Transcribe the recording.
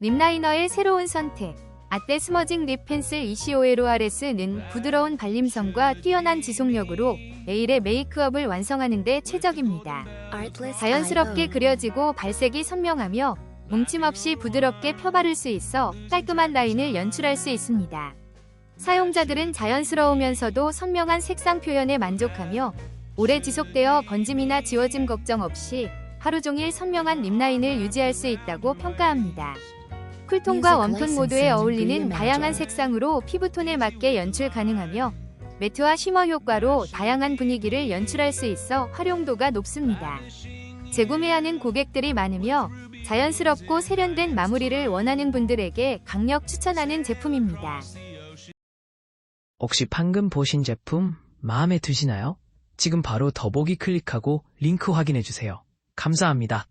립라이너의 새로운 선택. 아떼 스머징 립 펜슬 ECOLORS는 부드러운 발림성과 뛰어난 지속력으로 매일의 메이크업을 완성하는 데 최적입니다. 자연스럽게 그려지고 발색이 선명하며 뭉침 없이 부드럽게 펴바를 수 있어 깔끔한 라인을 연출할 수 있습니다. 사용자들은 자연스러우면서도 선명한 색상 표현에 만족하며 오래 지속되어 번짐이나 지워짐 걱정 없이 하루 종일 선명한 립라인을 유지할 수 있다고 평가합니다. 쿨톤과 웜톤 모두에 어울리는 다양한 색상으로 피부톤에 맞게 연출 가능하며 매트와 쉬머 효과로 다양한 분위기를 연출할 수 있어 활용도가 높습니다. 재구매하는 고객들이 많으며 자연스럽고 세련된 마무리를 원하는 분들에게 강력 추천하는 제품입니다. 혹시 방금 보신 제품 마음에 드시나요? 지금 바로 더보기 클릭하고 링크 확인해주세요. 감사합니다.